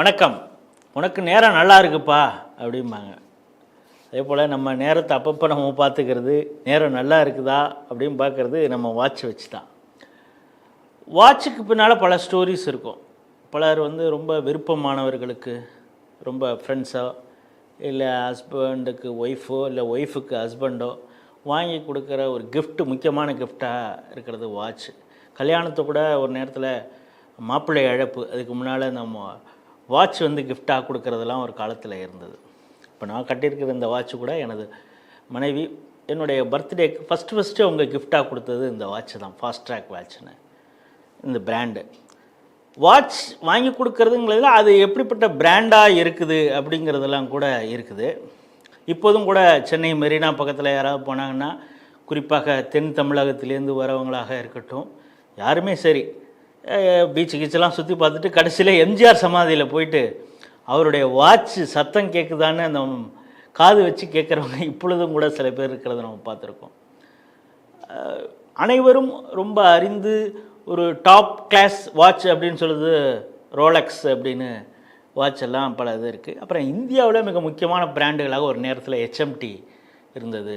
வணக்கம். உனக்கு நேரம் நல்லா இருக்குப்பா அப்படிம்பாங்க. அதே போல் நம்ம நேரத்தை அப்பப்போ நம்ம பார்த்துக்கிறது நேரம் நல்லா இருக்குதா அப்படின்னு பார்க்குறது நம்ம வாட்ச் வச்சு தான் வாட்சுக்கு பின்னால் பல ஸ்டோரிஸ் இருக்கும். பலர் வந்து ரொம்ப விருப்பமானவர்களுக்கு ரொம்ப ஃப்ரெண்ட்ஸோ இல்லை ஹஸ்பண்டுக்கு ஒய்ஃபோ இல்லை ஒய்ஃபுக்கு ஹஸ்பண்டோ வாங்கி கொடுக்குற ஒரு கிஃப்ட் முக்கியமான கிஃப்டாக இருக்கிறது வாட்ச் கல்யாணத்தை கூட ஒரு நேரத்தில் மாப்பிள்ளை அழைப்பு அதுக்கு முன்னால் நம்ம வாட்ச் வந்து கிஃப்டாக கொடுக்கறதெல்லாம் ஒரு காலத்தில் இருந்தது. இப்போ நான் கட்டியிருக்கிற இந்த வாட்ச் கூட எனது மனைவி என்னுடைய பர்த்டேக்கு ஃபஸ்ட்டு ஃபஸ்ட்டு அவங்க கிஃப்டாக கொடுத்தது இந்த வாட்ச் தான் ஃபாஸ்ட் ட்ராக் வாட்ச்னு இந்த பிராண்டு வாட்ச் வாங்கி கொடுக்கறதுங்கிறது அது எப்படிப்பட்ட பிராண்டாக இருக்குது அப்படிங்கிறதெல்லாம் கூட இருக்குது. இப்போதும் கூட சென்னை மெரினா பக்கத்தில் யாராவது போனாங்கன்னா குறிப்பாக தென் தமிழகத்திலேருந்து வரவங்களாக இருக்கட்டும் யாருமே சரி பீச்சு கீச்செல்லாம் சுற்றி பார்த்துட்டு கடைசியில் எம்ஜிஆர் சமாதியில் போயிட்டு அவருடைய வாட்ச் சத்தம் கேட்குதான்னு அந்த காது வச்சு கேட்குறவங்க இப்பொழுதும் கூட சில பேர் இருக்கிறத நம்ம பார்த்துருக்கோம். அனைவரும் ரொம்ப அறிந்து ஒரு டாப் கிளாஸ் வாட்ச் அப்படின்னு சொல்லுது ரோலக்ஸ் அப்படின்னு வாட்ச் எல்லாம் பல இது இருக்குது அப்புறம் இந்தியாவில் மிக முக்கியமான பிராண்டுகளாக ஒரு நேரத்தில் ஹெச்எம்டி இருந்தது.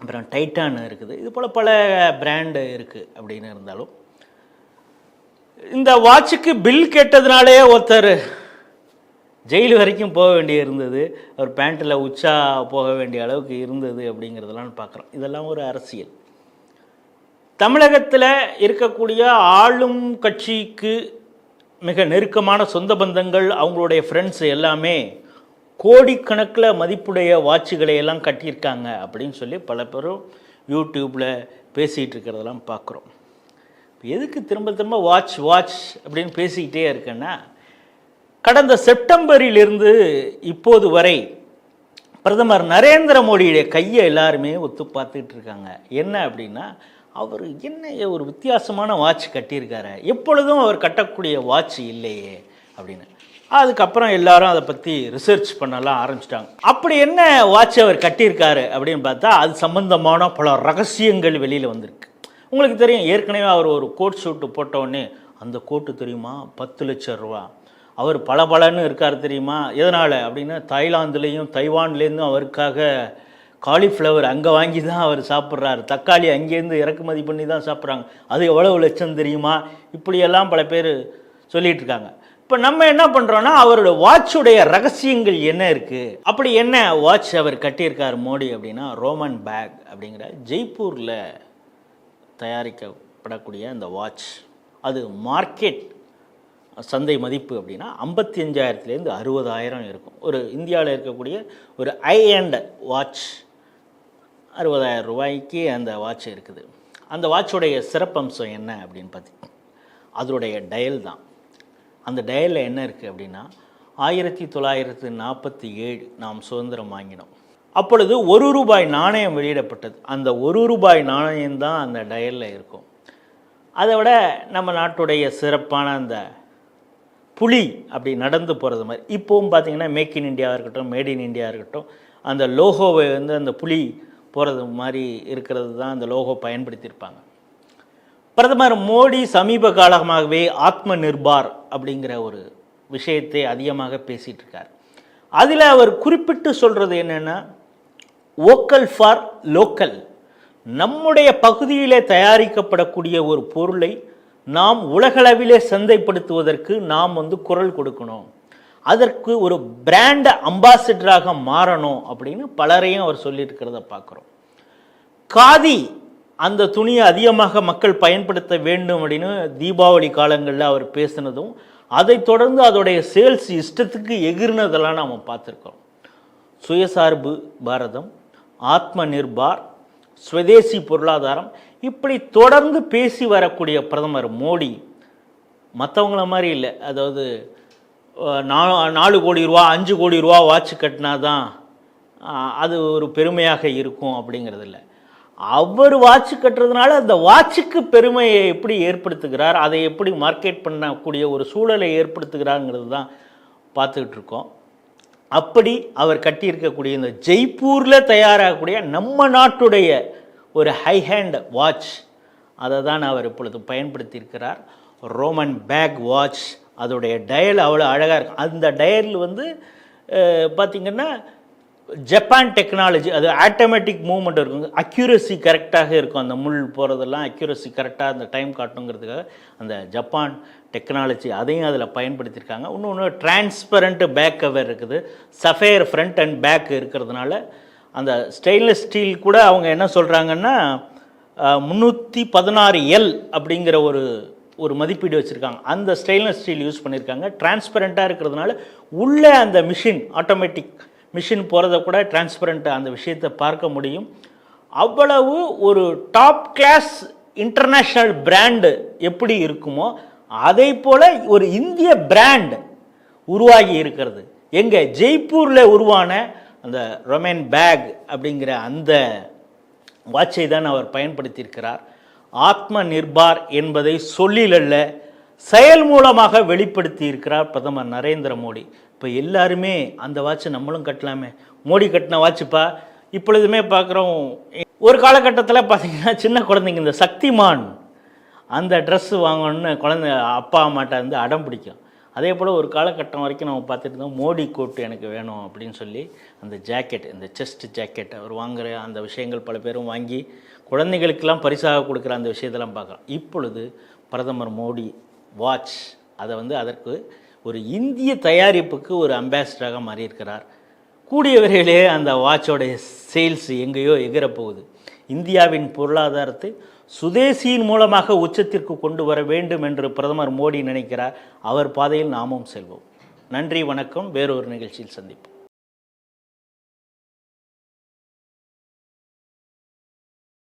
அப்புறம் டைட்டான் இருக்குது. இது போல் பல பிராண்டு இருக்குது அப்படின்னு இருந்தாலும் இந்த வாட்சுக்கு பில் கேட்டதுனாலே ஒருத்தர் ஜெயில் வரைக்கும் போக வேண்டி இருந்தது. அவர் பேண்ட்டில் உச்சா போக வேண்டிய அளவுக்கு இருந்தது அப்படிங்கிறதெல்லாம் பார்க்குறோம். இதெல்லாம் ஒரு அரசியல். தமிழகத்தில் இருக்கக்கூடிய ஆளும் கட்சிக்கு மிக நெருக்கமான சொந்த பந்தங்கள் அவங்களுடைய ஃப்ரெண்ட்ஸ் எல்லாமே கோடிக்கணக்கில் மதிப்புடைய வாட்சுகளை எல்லாம் கட்டியிருக்காங்க அப்படின்னு சொல்லி பல பேரும் யூடியூப்பில் பேசிகிட்டு இருக்கிறதெல்லாம் பார்க்குறோம். எதுக்கு திரும்ப திரும்ப வாட்ச் வாட்ச் அப்படின்னு பேசிக்கிட்டே இருக்கேன்னா கடந்த செப்டம்பரிலிருந்து இப்போது வரை பிரதமர் நரேந்திர மோடியுடைய கையை எல்லாருமே ஒத்து பார்த்துக்கிட்டு இருக்காங்க என்ன அப்படின்னா அவர் என்ன ஒரு வித்தியாசமான வாட்ச் கட்டியிருக்காரு. எப்பொழுதும் அவர் கட்டக்கூடிய வாட்ச் இல்லையே அப்படின்னு. அதுக்கப்புறம் எல்லாரும் அதை பற்றி ரிசர்ச் பண்ணலாம் ஆரம்பிச்சிட்டாங்க. அப்படி என்ன வாட்ச் அவர் கட்டியிருக்காரு அப்படின்னு பார்த்தா அது சம்பந்தமான பல ரகசியங்கள் வெளியில் வந்திருக்கு. உங்களுக்கு தெரியும் ஏற்கனவே அவர் ஒரு கோட் ஷூட்டு போட்டவுடனே அந்த கோட்டு தெரியுமா? பத்து லட்சம் ரூபா. அவர் பளபளன்னு இருக்கார் தெரியுமா? எதனால்? அப்படின்னா தாய்லாந்துலேயும் தைவான்லேருந்தும் அவருக்காக காலிஃப்ளவர் அங்கே வாங்கி தான் அவர் சாப்பிட்றாரு. தக்காளி அங்கேருந்து இறக்குமதி பண்ணி தான் சாப்பிட்றாங்க. அது எவ்வளவு லட்சம் தெரியுமா? இப்படியெல்லாம் பல பேர் சொல்லிகிட்ருக்காங்க இப்போ நம்ம என்ன பண்ணுறோன்னா அவரோட வாட்சுடைய ரகசியங்கள் என்ன இருக்குது அப்படி என்ன வாட்ச் அவர் கட்டியிருக்கார் மோடி அப்படின்னா ரோமன் பேக் அப்படிங்கிற ஜெய்ப்பூரில் தயாரிக்கப்படக்கூடிய அந்த வாட்ச். அது மார்க்கெட் சந்தை மதிப்பு அப்படின்னா ஐம்பத்தி அஞ்சாயிரத்துலேருந்து அறுபதாயிரம் இருக்கும். ஒரு இந்தியாவில் இருக்கக்கூடிய ஒரு ஐ அண்ட் வாட்ச் அறுபதாயிரம் ரூபாய்க்கு அந்த வாட்ச் இருக்குது. அந்த வாட்சுடைய சிறப்பம்சம் என்ன அப்படின்னு பார்த்தீங்கன்னா அதனுடைய டயல் தான். அந்த டயலில் என்ன இருக்குது அப்படின்னா ஆயிரத்தி தொள்ளாயிரத்து நாற்பத்தி ஏழு நாம் சுதந்திரம் வாங்கினோம். அப்பொழுது ஒரு ரூபாய் நாணயம் வெளியிடப்பட்டது. அந்த ஒரு ரூபாய் நாணயம் தான் அந்த டயலில் இருக்கும். அதை விட நம்ம நாட்டுடைய சிறப்பான அந்த புலி அப்படி நடந்து போகிறது மாதிரி. இப்போவும் பார்த்தீங்கன்னா மேக் இன் இந்தியா இருக்கட்டும் மேட் இன் இண்டியா இருக்கட்டும் அந்த லோகோவை வந்து அந்த புலி போகிறது மாதிரி இருக்கிறது தான் அந்த லோகோ பயன்படுத்தியிருப்பாங்க. பிரதமர் மோடி சமீப காலமாகவே ஆத்ம நிர்பார் அப்படிங்கிற ஒரு விஷயத்தை அதிகமாக பேசிகிட்டு இருக்கார். அதில் அவர் குறிப்பிட்டு சொல்கிறது என்னென்னா ஓக்கல் ஃபார் லோக்கல் நம்முடைய பகுதியிலே தயாரிக்கப்படக்கூடிய ஒரு பொருளை நாம் உலகளவிலே சந்தைப்படுத்துவதற்கு நாம் வந்து குரல் கொடுக்கணும். அதற்கு ஒரு பிராண்ட அம்பாசிடராக மாறணும் அப்படின்னு பலரையும் அவர் சொல்லியிருக்கிறத பார்க்குறோம். காதி அந்த துணியை அதிகமாக மக்கள் பயன்படுத்த வேண்டும் அப்படின்னு தீபாவளி காலங்களில் அவர் பேசினதும் அதைத் தொடர்ந்து அதோடைய சேல்ஸ் இஷ்டத்துக்கு எகிர்னதெல்லாம் நாம் பார்த்துருக்கோம் சுயசார்பு பாரதம் ஆத்ம நிர்பார் ஸ்வதேசி பொருளாதாரம் இப்படி தொடர்ந்து பேசி வரக்கூடிய பிரதமர் மோடி மற்றவங்கள மாதிரி இல்லை. அதாவது நா- நாலு கோடி ரூபா அஞ்சு கோடி ரூபா வாட்ச் கட்டினா தான் அது ஒரு பெருமையாக இருக்கும் அப்படிங்கிறது இல்லை. அவர் வாட்ச் கட்டுறதுனால அந்த வாட்சுக்கு பெருமையை எப்படி ஏற்படுத்துகிறார் அதை எப்படி மார்க்கெட் பண்ணக்கூடிய ஒரு சூழலை ஏற்படுத்துகிறாருங்கிறது தான் பார்த்துக்கிட்டு இருக்கோம். அப்படி அவர் கட்டியிருக்கக்கூடிய இந்த ஜெய்ப்பூரில் தயாராகக்கூடிய நம்ம நாட்டுடைய ஒரு ஹை ஹேண்ட் வாட்ச் அதை தான் அவர் இப்பொழுது பயன்படுத்தியிருக்கிறார். ரோமன் பேக் வாட்ச் அதோடைய டயல் அவ்வளோ அழகாக இருக்கும். அந்த டயல் வந்து பார்த்திங்கன்னா ஜப்பான் டெக்னாலஜி அது ஆட்டோமேட்டிக் மூவ்மெண்ட் இருக்கும். அக்யூரசி கரெக்டாக இருக்கும். அந்த முள் போகிறதெல்லாம் அக்யூரஸி கரெக்டாக அந்த டைம் காட்டுங்கிறதுக்காக அந்த ஜப்பான் டெக்னாலஜி அதையும் அதில் பயன்படுத்தியிருக்காங்க. இன்னொன்று டிரான்ஸ்பரண்ட்டு பேக் கவர் இருக்குது. சஃபேர் ஃப்ரண்ட் அண்ட் பேக் இருக்கிறதுனால அந்த ஸ்டெயின்லெஸ் ஸ்டீல் கூட அவங்க என்ன சொல்கிறாங்கன்னா முந்நூற்றி பதினாறு எல் அப்படிங்கிற ஒரு ஒரு மதிப்பீடு வச்சுருக்காங்க. அந்த ஸ்டெயின்லெஸ் ஸ்டீல் யூஸ் பண்ணியிருக்காங்க. டிரான்ஸ்பரண்ட்டாக இருக்கிறதுனால உள்ளே அந்த மிஷின் ஆட்டோமேட்டிக் மிஷின் போகிறத கூட டிரான்ஸ்பரண்ட்டாக அந்த விஷயத்தை பார்க்க முடியும். அவ்வளவு ஒரு டாப் கிளாஸ் இன்டர்நேஷ்னல் பிராண்டு எப்படி இருக்குமோ அதே போல் ஒரு இந்திய பிராண்ட் உருவாகி இருக்கிறது. எங்கே ஜெய்ப்பூரில் உருவான அந்த ரொமேன் பேக் அப்படிங்கிற அந்த வாட்சை தான் அவர் பயன்படுத்தியிருக்கிறார். ஆத்ம நிர்பார் என்பதை சொல்லிலல்ல செயல் மூலமாக வெளிப்படுத்தி இருக்கிறார் பிரதமர் நரேந்திர மோடி. இப்போ எல்லாருமே அந்த வாட்சை நம்மளும் கட்டலாமே. மோடி கட்டின வாட்சுப்பா இப்பொழுதுமே பார்க்குறோம் ஒரு காலகட்டத்தில் பார்த்தீங்கன்னா சின்ன குழந்தைங்க இந்த சக்திமான் அந்த ட்ரெஸ்ஸு வாங்கணும்னு குழந்தை அப்பா அம்மாட்ட வந்து அடம் பிடிக்கும். அதே போல் ஒரு காலகட்டம் வரைக்கும் நம்ம பார்த்துட்டு இருந்தோம் மோடி கோட் எனக்கு வேணும் அப்படின்னு சொல்லி அந்த ஜாக்கெட் இந்த செஸ்ட் ஜாக்கெட் அவர் வாங்குற அந்த விஷயங்கள் பல பேரும் வாங்கி குழந்தைகளுக்கெல்லாம் பரிசாக கொடுக்குற அந்த விஷயத்தெல்லாம் பார்க்குறோம். இப்பொழுது பிரதமர் மோடி வாட்ச் அதை வந்து அதற்கு ஒரு இந்திய தயாரிப்புக்கு ஒரு அம்பாசிடராக மாறியிருக்கிறார். கூடிய விரைவிலே அந்த வாட்சோடைய சேல்ஸ் எங்கேயோ எகிரப்போகுது இந்தியாவின் பொருளாதாரத்தை சுதேசியின் மூலமாக உச்சத்திற்கு கொண்டு வர வேண்டும் என்று பிரதமர் மோடி நினைக்கிறார். அவர் பாதையில் நாமும் செல்வோம். நன்றி வணக்கம். வேறொரு நிகழ்ச்சியில் சந்திப்போம்.